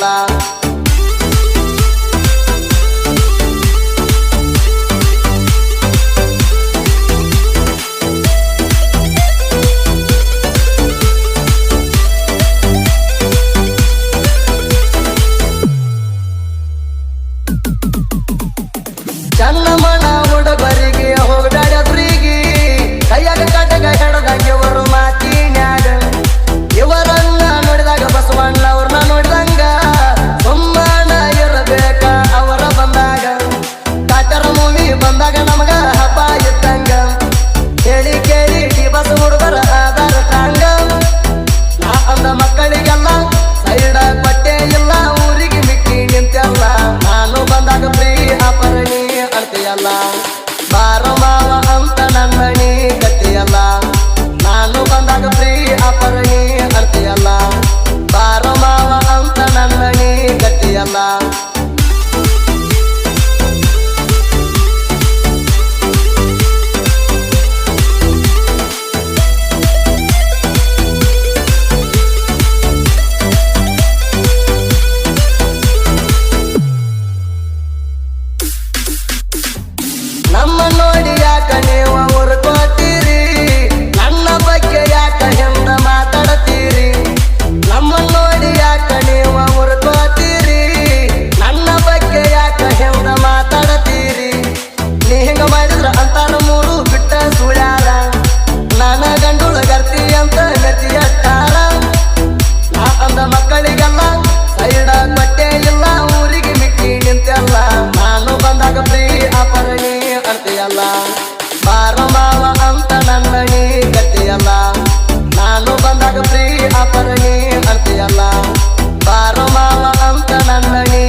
love. and I can play ಜಗಪ್ರಿ ಅಪರು ನೀ ಅಳ್ತಿಯಲ್ಲ ಬಾರು ಮಾವ ಅಂತ ನನ್ನ ನೀ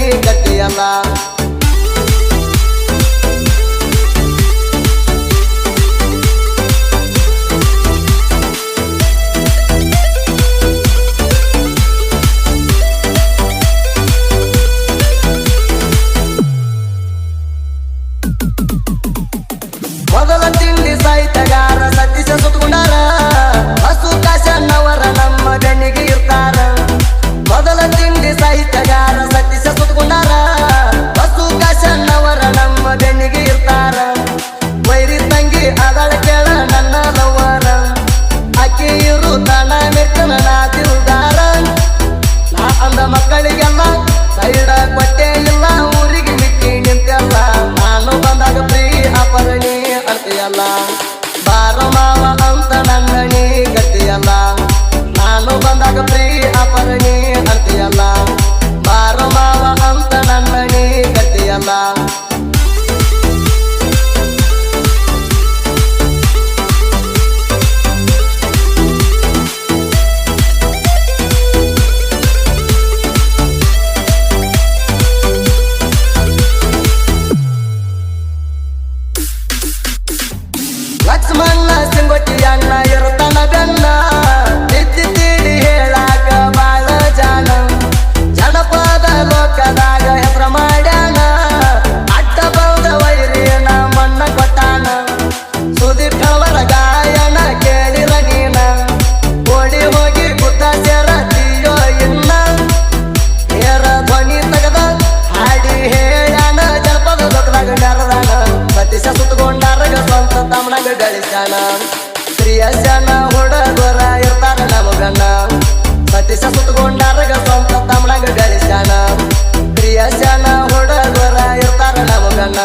ನನ್ನ ಸಿಂಗೊಟ್ಟಿಯನ್ನ ಇರುತ್ತನ ತಮ್ಮನಾಗ ಗಳಿಸ್ಯಾನ. ಕ್ರಿಯಸ್ಯಾನ ಹೊಡದರ ಇರ್ತಾರ ನಮಗಣ್ಣ ಸತೀಶ ಸುತ್ತಕೊಂಡಾರಗ ಸ್ವಂತ ತಮ್ಮನಾಗ ಗಳಿಸ್ಯಾನ. ಕ್ರಿಯಸ್ಯಾನ ಹೊಡದರ ಇರ್ತಾರ ನಮಗಣ್ಣ